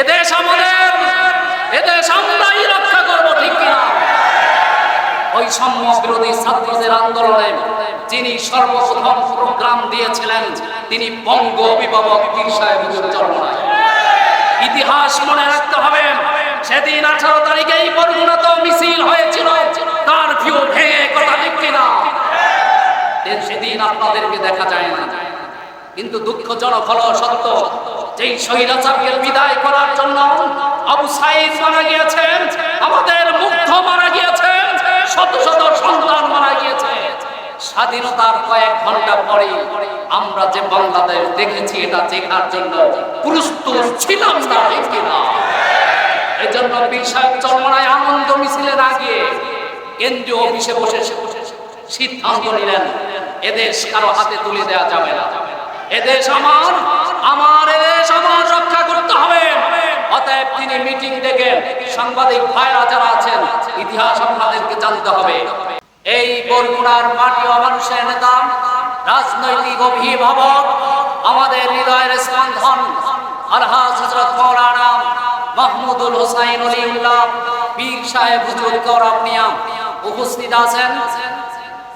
এদেশ আমাদের এদেশ আমরাই রক্ষা করব, ঠিক কিনা? ওই সম্য বিরোধী ছাত্রদের আন্দোলনে যিনি সর্বপ্রথম প্রোগ্রাম দিয়েছিলেন, তিনি বঙ্গ অভিভাবক পীর সাহেব হুজুর ইতিহাস মনে রাখতে হবে, সেদিন আঠারো তারিখে এই বরগুনাত মিছিল হয়েছিল, তার ভিউ ভেঙে কথা ঠিক কিনা? সেদিন আপনাদেরকে দেখা যায় না। কিন্তু দুঃখজনক হলো সত্য স্বৈরাচারকে বিদায় করার জন্য স্বাধীনতার কয়েক ঘণ্টা পরে আমরা যে বাংলাদেশ দেখেছি, এটা দেখার জন্য প্রস্তুত ছিলাম না এই জন্য সাহেব চরমনায় আনন্দ মিছিলে না কেন্দ্রীয় অফিসে বসে সিদ্ধান্ত নিলেন, এদেশ কারও হাতে তুলে দেওয়া যাবে না। এদেশ আমার আমার রক্ষা করতে হবে অতএব তিনি মিটিং ডেকে সাংবাদিক ভাইরা যারা আছেন, ইতিহাস আপনাদেরকে জানতে হবে। এই বরগুনার মাটি ও মানুষের নেতা, রাজনৈতিক অভিভাবক, আমাদের হৃদয়ের স্পন্দন আলহাজ হজরত মৌলানা মাহমুদুল হোসাইন পীর সাহেব হুজুর উপস্থিত আছেন।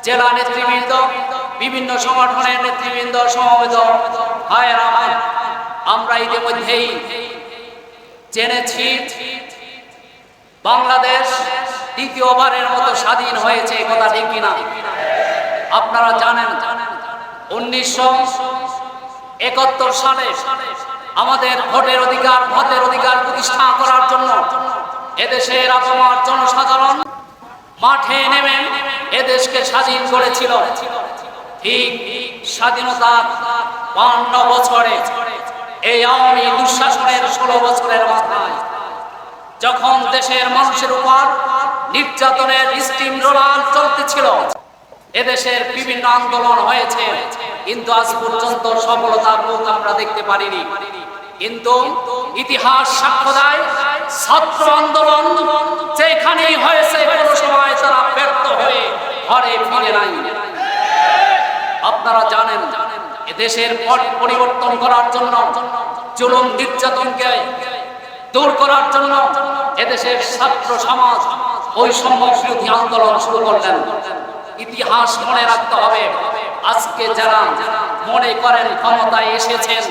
জেলা নেতৃবৃন্দ, বিভিন্ন সংগঠনের নেতৃবৃন্দ, সমবেত আমার আমরা ইতিমধ্যেই জেনেছি, বাংলাদেশ দ্বিতীয়বারের মতো স্বাধীন হয়েছে এ কথা ঠিক কিনা? আপনারা জানেন, উনিশশো একাত্তর সালে আমাদের ভোটের অধিকার ভোটের অধিকার প্রতিষ্ঠা করার জন্য এদেশের আপামার জনসাধারণ মাঠে নেমে এদেশকে স্বাধীন করেছিল। ঠিক স্বাধীনতার বান্ন বছরে এই আওয়ামী দুঃশাসনের ষোলো বছরের মাথায়, যখন দেশের মানুষের উপর নির্যাতনের স্টিম রোলার চলতেছিল, এদেশের বিভিন্ন আন্দোলন হয়েছে। কিন্তু আজ পর্যন্ত সফলতার মুখ আমরা দেখতে পারিনি। কিন্তু ইতিহাস সাক্ষ্য দেয়, ছাত্র আন্দোলন যেখানেই হয়েছে, কোনো সময় তারা ব্যর্থ হয়ে ঘরে ফিরে নাই। আপনারা জানেন এদেশের পরিবর্তন করার জন্য, জুলুম, নির্যাতনকে দূর করার জন্য এদেশের ছাত্র সমাজ বৈষম্য বিরোধী আন্দোলন শুরু করলেন। ইতিহাস মনে রাখতে হবে, আজকে যারা মনে করেন ক্ষমতায় এসেছেন,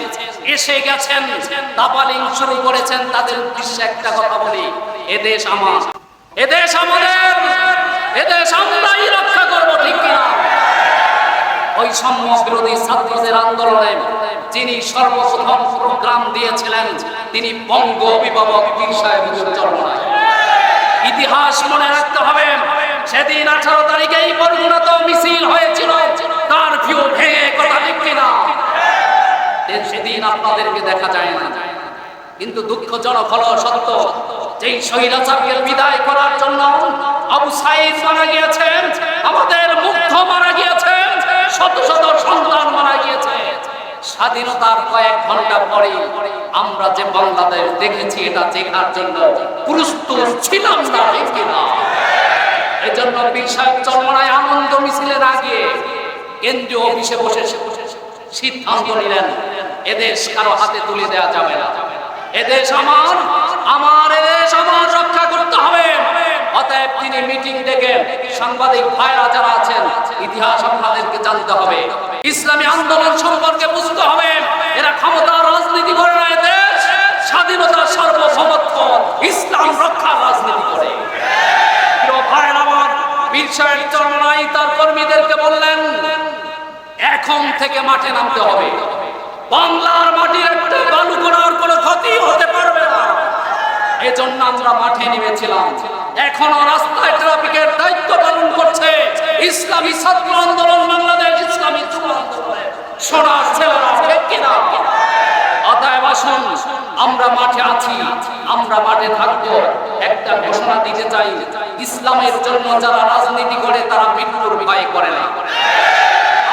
এসে গেছেন, দাবালিং শুরু করেছেন, তাদের উদ্দেশ্যে একটা কথা বলি, এদেশ আমার, এদেশ আমাদের, এদেশ আমরাই রক্ষা করব ঠিক কিনা সম্য বিরোধী ছাত্রদের আন্দোলনে যিনি সর্বপ্রথম প্রোগ্রাম দিয়েছিলেন, তিনি বঙ্গ অভিভাবক পীর সাহেব ইতিহাস মনে রাখতে হবে, সেদিন আঠারো তারিখে এই বরগুনাত মিছিল হয়েছিল, তার ভিউ ভেঙে কথা ঠিক কিনা। সেদিন আপনাদেরকে দেখা যায় না। কিন্তু দুঃখজনক হলো সত্য, যেই স্বৈরাচারকে বিদায় করার জন্য আবু সাইদ মারা গিয়েছেন, আমাদের শত শত সন্তান মারা গিয়েছে। স্বাধীনতার কয়েক ঘণ্টা পরে আমরা যে বাংলাদেশ দেখেছি, এটা দেখার জন্য প্রস্তুত ছিলাম না, ঠিক কিনা এই আনন্দ মিছিলে না গিয়ে কেন্দ্রীয় অফিসে বসে সিদ্ধান্ত নিলেন, এদেশ কারও হাতে তুলে দেওয়া যাবে না। এদেশ আমার আমার এদেশ, আমার রক্ষা করতে হবে অতএব তিনি মিটিং ডেকে সাংবাদিক ভাইরা যারা আছেন, ইতিহাস আপনাদেরকে জানতে হবে। ইসলামী আন্দোলন সম্পর্কে বুঝতে হবে। এরা ক্ষমতা রাজনীতি করে না দেশ, স্বাধীনতার সার্বভৌমত্ব, ইসলাম রক্ষার রাজনীতি করে। প্রিয় ভাইয়ের আমার, বীর সাহেব চরমাই তার কর্মীদেরকে বললেন, এখন থেকে মাঠে নামতে হবে। বাংলার মাটির একটা বালু করার কোনো ক্ষতি হতে পারবে না। এজন্য আমরা মাঠে নেমেছিলাম। এখনও রাস্তায় ট্রাফিকের দায়িত্ব পালন করছে ইসলামী ছাত্র আন্দোলন বাংলাদেশ, ইসলামী যুব আন্দোলনের সোনার ছেলেরা, ঠিক কিনা? অতএব আসুন, আমরা মাঠে আছি, আমরা মাঠে থাকব। একটা ঘোষণা দিতে চাই, ইসলামের জন্য যারা রাজনীতি করে, তারা মৃত্যুর ভয় করে না।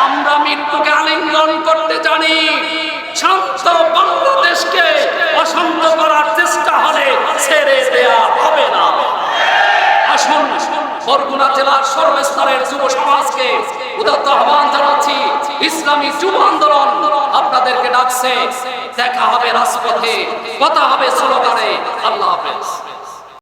আমরা মৃত্যুকে আলিঙ্গন করতে জানি, শান্ত বাংলাদেশকে অশান্ত করার চেষ্টা হলে ছেড়ে দেয়া হবে না আসুন বরগুনা সর্বস্তরের যুব সমাজকে উদাত্ত আহ্বান জানাচ্ছি। ইসলামী যুব আন্দোলন আপনাদেরকে ডাকছে। দেখা হবে রাজপথে, কথা হবে স্লোগানে। আল্লাহ হাফেজ।